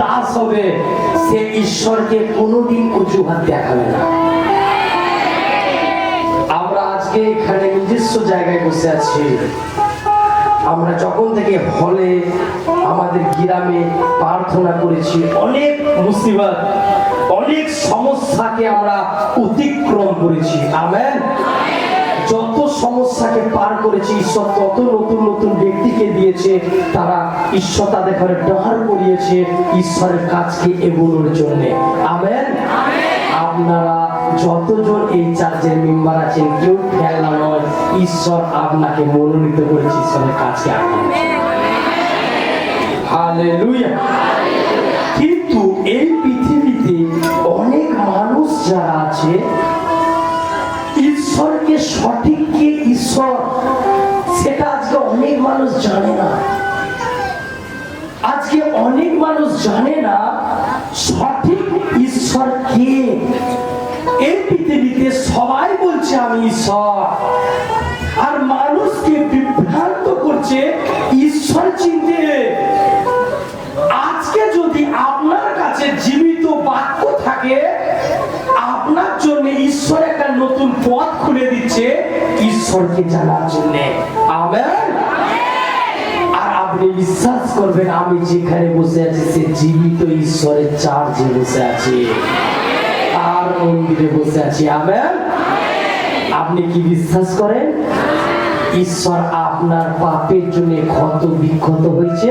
দাস হবে সে ঈশ্বরকে কোনোদিন অজুহাত দেখাবে না। আমরা আজকে এখানে নিজস্ব জায়গায় বসে আছি। আমরা যখন থেকে হলে আমাদের গ্রামে প্রার্থনা করেছি, অনেক মুসিবত, অনেক সমস্যাকে আমরা অতিক্রম করেছি। আমেন? যত সমস্যাকে পার করেছে, ঈশ্বর তত নতুন নতুন ব্যক্তিকে দিয়েছে, তারা ঈশ্বর তাদের ঘরে ডাহার করিয়েছে ঈশ্বরের কাজকে এগোনোর জন্য। আমেন? আপনারা যতজন এই চার্চের মেম্বার আছেন, কেউ খেলনা নয়, ঈশ্বর আপনাকে মনোনীত করেছে ঈশ্বরের কাছে হালেলুয়া। কিন্তু এই পৃথিবীতে অনেক মানুষ যারা আছে ঈশ্বরকে সঠিক কে ঈশ্বর সেটা আজকে অনেক মানুষ জানে না। আজকে অনেক মানুষ জানে না সঠিক ঈশ্বর কে। এই পৃথিবীতে সবাই বলছে আমি ঈশ্বর। আর মানুষকে বিভ্রান্ত করছে ঈশ্বর চিনতে। আজকে যদি আপনার কাছে জীবিত বাক্য থাকে আপনার জন্য ঈশ্বর একটা নতুন পথ খুলে দিচ্ছে ঈশ্বরকে জানার জন্য। আমেন? আর আপনি বিশ্বাস করবেন আমি যেখানে বসে আছি সে জীবিত ঈশ্বরের চার্চে বসে আছে। আর মন্দিরে বসে আছি। আমেন। আপনি কি বিশ্বাস করেন? ঈশ্বর আপনার পাপের জন্য ক্ষত বিক্ষত হয়েছে?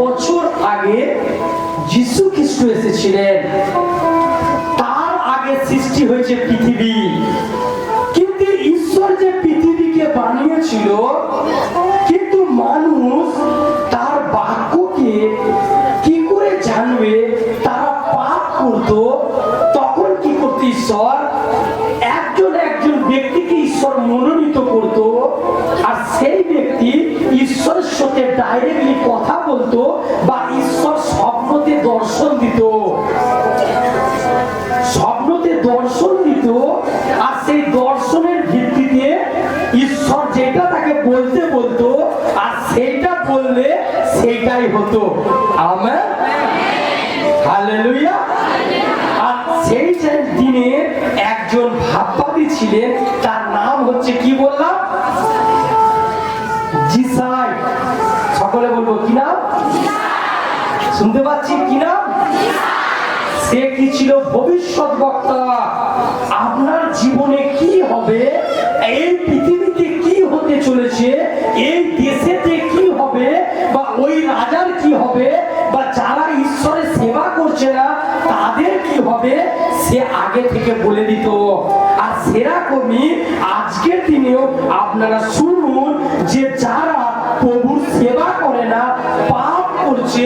বছর আগে যিশু খ্রিস্ট এসেছিলেন। তার আগে সৃষ্টি হয়েছে পৃথিবী। সাথে ডাইরেক্টলি কথা বলতো বা ঈশ্বর স্বপ্নতে দর্শন দিত। স্বপ্নতে দর্শন দিত আর সেই দর্শনের ভিত্তিতে ঈশ্বর যেটা তাকে বলতে বলতো আর সেইটা বললে সেইটাই হতো। আমার হালেলুয়া। আর সেই দিনে একজন ভাববাদী ছিলেন শুনতে পাচ্ছি কি নাম সে কি ছিল ভবিষ্যৎ বক্তা? আপনার জীবনে কি হবে? এই পৃথিবীতে কি হতে চলেছে? এই দেশেতে কি হবে? বা ওই রাজার কি হবে? বা যারা ঈশ্বরের সেবা করছে না, তাদের কি হবে? সে আগে থেকে বলে দিত। আর সেরকমই আজকের দিনেও আপনারা শুনুন যে যারা প্রভুর সেবা করে না, পাপ করছে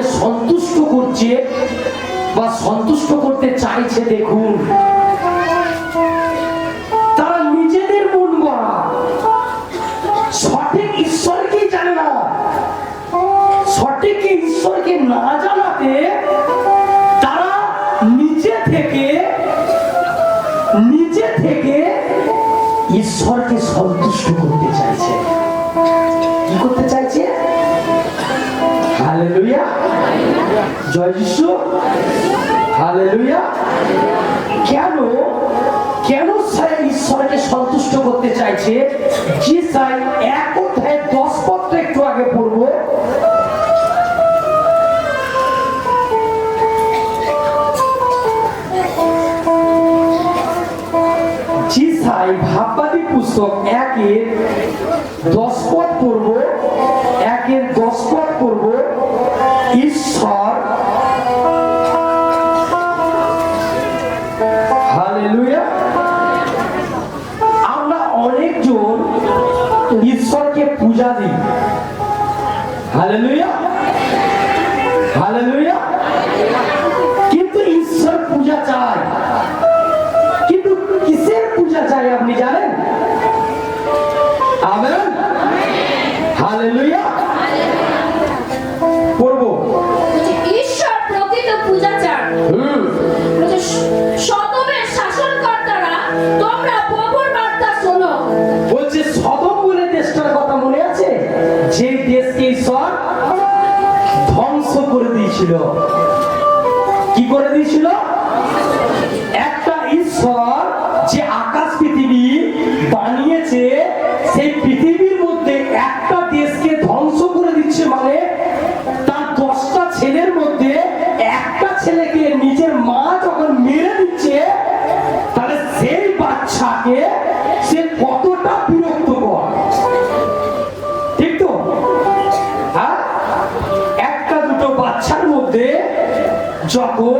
ভাবে সন্তুষ্ট করছে বা সন্তুষ্ট করতে চাইছে দেখুন। তারা নিজেদের মন গড়া। সঠিক ঈশ্বরকেই জানে না। সঠিক ঈশ্বরকে না জানাতে তারা নিজে থেকে নিজে থেকে ঈশ্বরকে সন্তুষ্ট জয় যিশু। হালেলুয়া। কেন কেন সে ঈশ্বরকে সন্তুষ্ট করতে চাইছে? যে সাই এক অধ্যায় দশ পত্র একটু আগে পড়ব। চিসাই ভাববাদী পুস্তক একের দশ পদ পড়ব। ঈশ্বরকে পূজা দিই হালেলুয়া হালেলুয়া যখন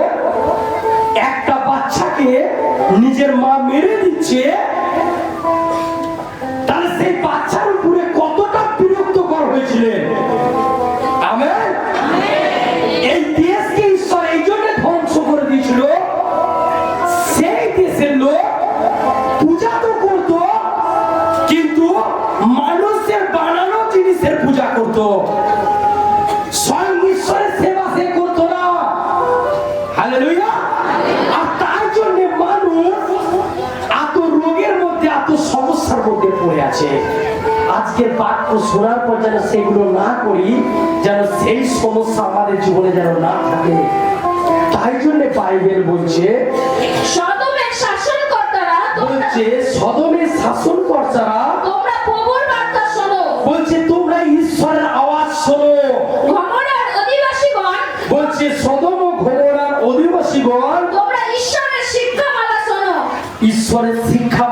একটা বাচ্চাকে নিজের মা মেরে দিচ্ছে বাক্য শোনার পর যেন সেগুলো না করি যেন সেই সমস্যা আমাদের জীবনে যেন না থাকে। তাই জন্য বাইবেল বলছে সদমের শাসনকর্তারা বলছে সদমের শাসন কর্তারা তোমরা প্রভুর বার্তা শোনো। বলছে তোমরা ঈশ্বরের আওয়াজ শোনো। গমরার অধিবাসীগণ বলছে সদম ও ঘোমরার অধিবাসীগণ তোমরা ঈশ্বরের শিক্ষামালা শোনো। ঈশ্বরের শিক্ষামালা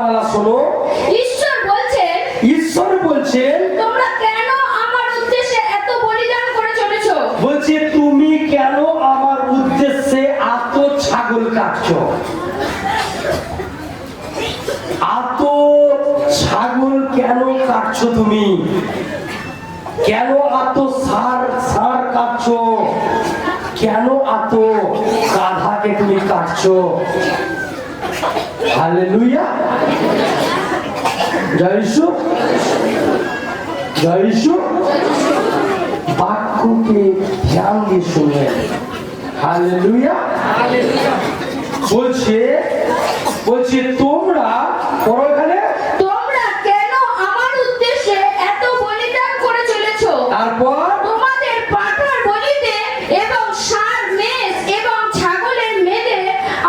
কাটছো তুমি? কেন এত সার সার কাটছো? কেন এত গাধাকে তুমি কাটছো? হালেলুয়া। জয় ঈশ্বর বাক্যকে ধ্যান দিয়ে শুনে হালেলুয়া। বলছে বলছে তোমরা পড়ো এখানে তোমরা কেন আমার উদ্দেশ্যে এত বলিদান করে চলেছো তারপর তোমাদের পাঠার বলিতে এবং ষাঁড় মেষ এবং ছাগলের মেদে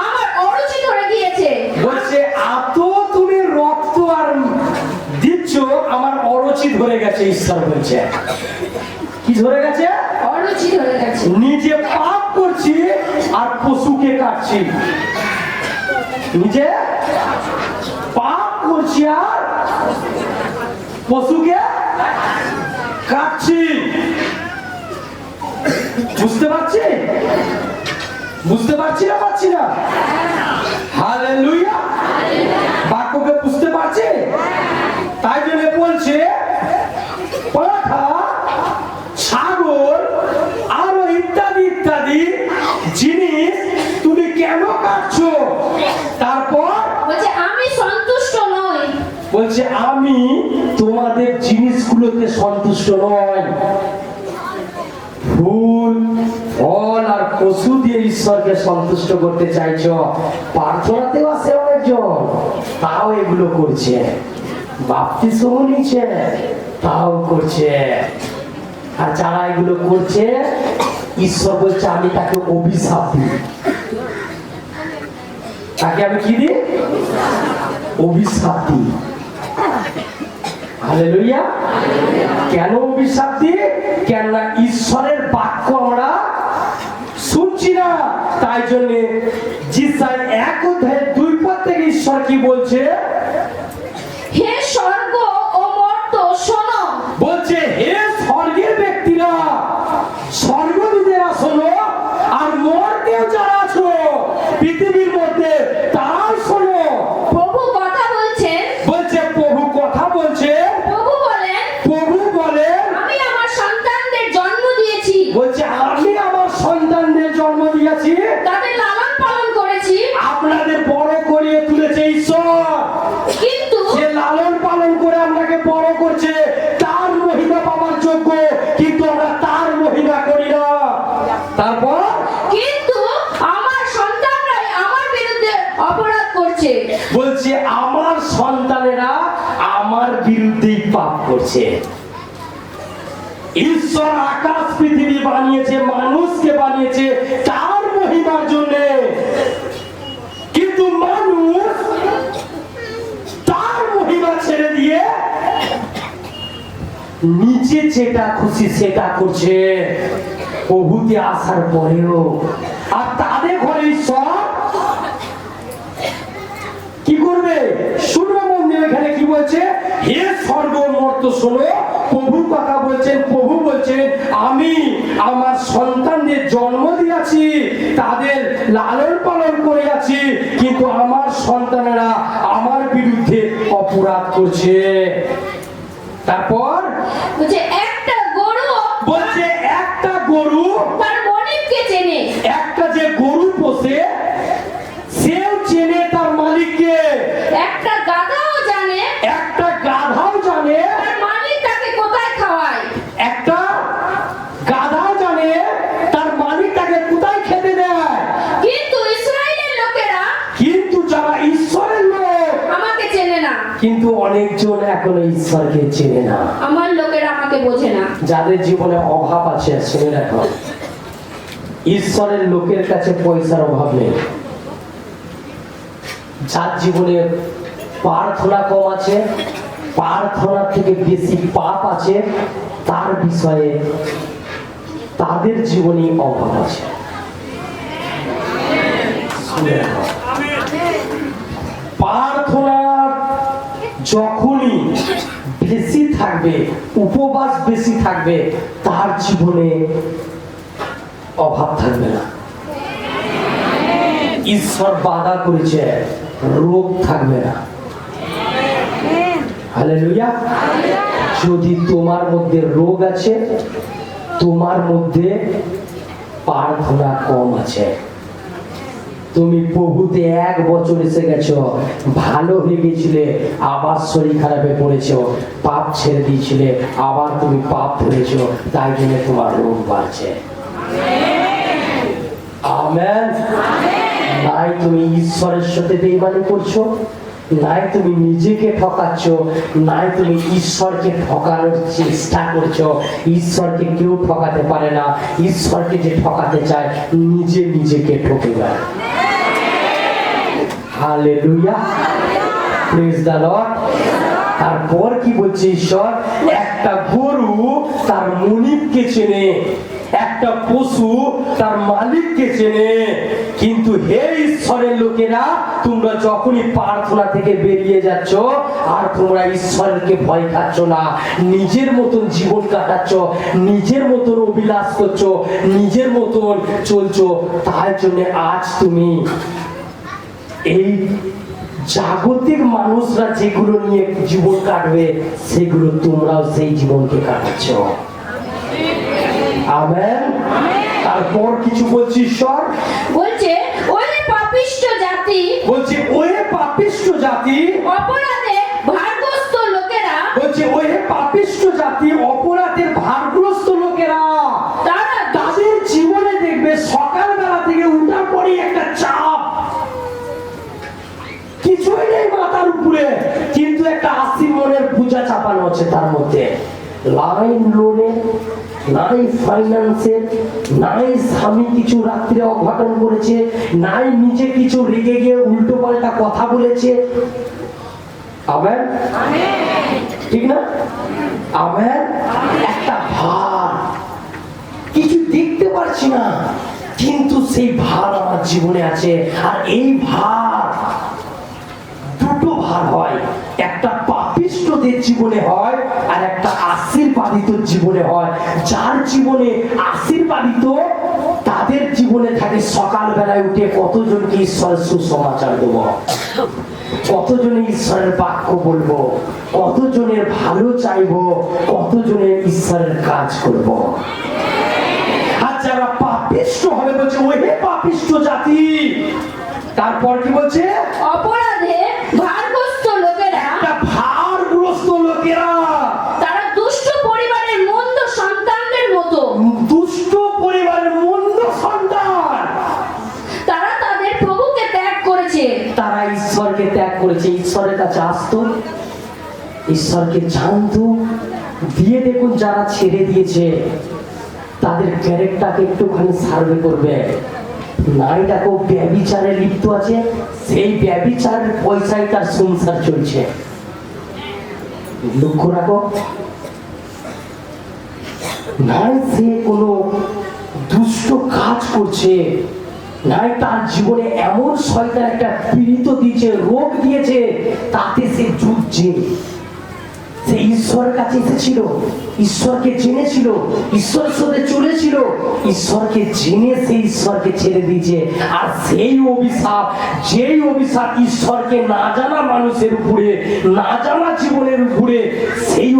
আমার অরুচি ধরে গিয়েছে বলছে এত তুমি রক্ত আর দিচ্ছ আমার অরুচি ধরে ঈশ্বর বলছে কি ধরে গেছে? অরুচি ধরে গেছে। নিজে পাপ করছি আর পশুকে কাটছি। নিজে পাপ করছি আর পশুকে কাটছি। বুঝতে পারছি? বুঝতে পারছি না পারছি না? হালেলুয়া। বাক্যকে বুঝতে পারছি তাই জন্য বলছে পাঠা ছাগল আরও ইত্যাদি ইত্যাদি জিনিস তুমি কেন কাটছো তারপর? বলছে আমি সন্তুষ্ট নই। বলছে আমি তোমাদের জিনিসগুলোতে সন্তুষ্ট নয় ফুল ফল আর পশু দিয়ে ঈশ্বরকে সন্তুষ্ট করতে চাইছো। প্রার্থনাতেও আছে অনেকজন। তাও এগুলো করছে। বাপ্তিস্ম নিচ্ছে। তাও করছে। আর যারা এগুলো করছে ঈশ্বর বলছে আমি তাকে অভিশাপ দিই। তাকে আমি কি দিই? অভিশাপ। দিই হালেলুইয়া কেন অভিশাপ? দিই কেননা ঈশ্বরের বাক্য আমরা শুনছি না। তাই জন্য জিসাই এক অধ্যায় দুই পদ থেকে ঈশ্বর কি বলছে তার মহিমা পাওয়ার যোগ্য কিন্তু আমরা তার মহিমা করি না তারপর কিন্তু আমার সন্তানরাই আমার বিরুদ্ধে অপরাধ করছে বলছে আমার সন্তানেরা আমার বিরুদ্ধেই পাপ করছে ঈশ্বর আকাশ পৃথিবী বানিয়েছে, মানুষকে বানিয়েছে, তার মহিমার জন্য। কিন্তু মানুষ তার মহিমা ছেড়ে দিয়ে নিচে যেটা খুশি সেটা করছে। প্রভুতে আসার পরেও। আর তাদের ঘরে ঈশ্বর কি করবে? শুনবে মন্দির এখানে কি বলছে? স্বর্গ মর্ত শোনো প্রভু কথা বলছেন, প্রভু বলছেন, আমি আমার সন্তানদের জন্ম দিয়েছি, তাদের লালন পালন করে আছি, কিন্তু আমার সন্তানেরা আমার বিরুদ্ধে অপরাধ করছে। তারপর বলছে কিন্তু অনেকজন এখনও ঈশ্বরকে চেনে না। আমার লোকেরা আমাকে বোঝে না। যাদের জীবনে অভাব আছে শুনে রাখো। ঈশ্বরের লোকের কাছে পয়সার অভাব নেই। যার জীবনে প্রার্থনা কম আছে প্রার্থনার থেকে বেশি পাপ আছে তার বিষয়ে তাদের জীবনে অভাব আছে। প্রার্থনার যখনই বেশি থাকবে, উপবাস বেশি থাকবে, তার জীবনে অভাব থাকবে না। ঈশ্বর বাধা করেছে, রোগ থাকবে না। যদি তোমার মধ্যে রোগ আছে, তোমার মধ্যে প্রার্থনা কম আছে। তুমি প্রভুতে এক বছর এসে গেছো, ভালো হয়ে গেছিলে আবার শরীর খারাপে পড়েছো, পাপ ছেড়ে দিয়েছিলে, আবার তুমি পাপ ধরেছো, তাই জন্য তোমার রোগ বাড়ছে। নাই তুমি ঈশ্বরের সাথে বেইমানি করছ, নাই তুমি নিজেকে ঠকাচ্ছ, নাই তুমি ঈশ্বরকে ঠকানোর চেষ্টা করছ। ঈশ্বরকে কেউ ঠকাতে পারে না, ঈশ্বরকে যে ঠকাতে চায়, নিজে নিজেকে ঠকে দেয় হালেলুয়া প্রেজ দ্য লর্ড তারপর কি বলছে ঈশ্বর? একটা গরু তার মনিবকে চেনে, একটা পশু তার মালিককে চেনে। কিন্তু হে ঈশ্বরের লোকেরা, তোমরা যখনই প্রার্থনা থেকে বেরিয়ে যাচ্ছ, আর তোমরা ঈশ্বরকে ভয় খাচ্ছ না। নিজের মতন জীবন কাটাচ্ছ, নিজের মতন অভিলাষ করছ, নিজের মতন চলছো। তার জন্য আজ তুমি এই জাগতিক মানুষরা যেগুলো নিয়ে জীবন কাটবে সেগুলো তোমরাও সেই জীবনকে কাটাচ্ছ। আমেন? তারপর কিছু বলছি ঈশ্বর? বলছে ওই পাপিষ্ট জাতি বলছে ওই পাপিষ্ট জাতি অপরাধে লাইন লোনের নাই ফাইন্যান্সের, নাই স্বামী কিছু রাত্রে অঘটন করেছে, নাই নিজে কিছু রেগে গিয়ে উল্টো পাল্টা কথা বলেছে। আমেন? ঠিক না? আমেন? একটা ভার। কিছু দেখতে পারছি না, কিন্তু সেই ভার আমার জীবনে আছে। আর এই ভার, দুটো ভার হয়। একটা পাপিষ্টদের জীবনে হয় আর একটা আশীর্বাদিত জীবনে হয়। যার জীবনে আশীর্বাদিত, তাদের জীবনে থাকে সকালবেলায় উঠে কতজনকে ঈশ্বরের সুসমাচার দেবো? কতজনে ঈশ্বরের বাক্য বলব? কতজনের ভালো চাইব? কতজনের ঈশ্বরের কাজ করব। আর যারা পাপিষ্ট হবে বলছে ওই পাপিষ্ট জাতি! তারপর কি বলছে? অপরাধে ভারগ্রস্ত লোকেরা একটা ভারগ্রস্ত লোকেরা তারা ঈশ্বরকে জানতো, দিয়ে দেখুন যারা ছেড়ে দিয়েছে, তাদের ক্যারেক্টারকে একটুখানি সার্ভে করবে। দেখো ব্যবিচারে লিপ্ত আছে, সেই ব্যবিচারের পয়সায় তার সংসার চলছে। লক্ষ্য রাখো নাই সে কোনো দুষ্ট কাজ করছে নাই তার জীবনে এমন শয়তান একটা পীড়িত দিয়েছে, রোগ দিয়েছে, তাতে সে যুদ্ধে। সে ঈশ্বর কাছে এসেছিল ঈশ্বরকে জেনেছিল ঈশ্বর সাথে চলেছিল ঈশ্বরকে জেনে সে ঈশ্বরকে ছেড়ে দিয়েছে। আর সেই অভিশাপ, যেই অভিশাপ ঈশ্বরকে না জানা মানুষের উপরে, না জানা জীবনের উপরে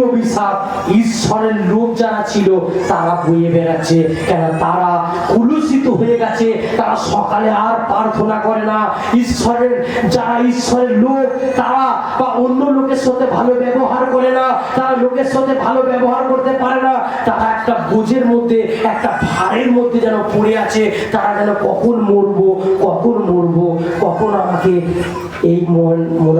অভিশাপ, ঈশ্বরের লোক যারা ছিল, তারা বয়ে বেড়াচ্ছে। কেন? তারা কুলুষিত হয়ে গেছে। তারা সকালে আর প্রার্থনা করে না। ঈশ্বরের, যারা ঈশ্বরের লোক, তারা বা অন্য লোকের সাথে ভালো ব্যবহার করে না। তারা লোকের সাথে ভালো ব্যবহার করতে পারে না। তারা একটা বোঝের মধ্যে, একটা ভারের মধ্যে যেন পড়ে আছে। তারা যেন কখন মরবো কখন মরবো, কখন আমাকে এই মন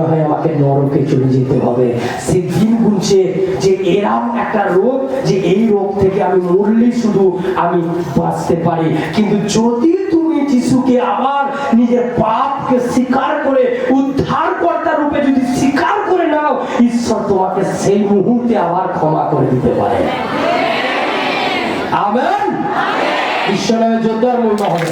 হয় আমাকে নরকে চলে যেতে হবে। সে দিন গুনছে যে এরাম একটা রোগ যে এই রোগ থেকে আমি মরলেই শুধু আমি বাঁচতে পারি। কিন্তু যদি তুমি যিশুকে আবার নিজের পাপকে স্বীকার করে উদ্ধারকর্তা রূপে যদি স্বীকার করে নাও ঈশ্বর তোমাকে সেই মুহূর্তে আবার ক্ষমা করে দিতে পারে। আমেন? ঈশ্বরের যোদ্ধার মহিমা হবে।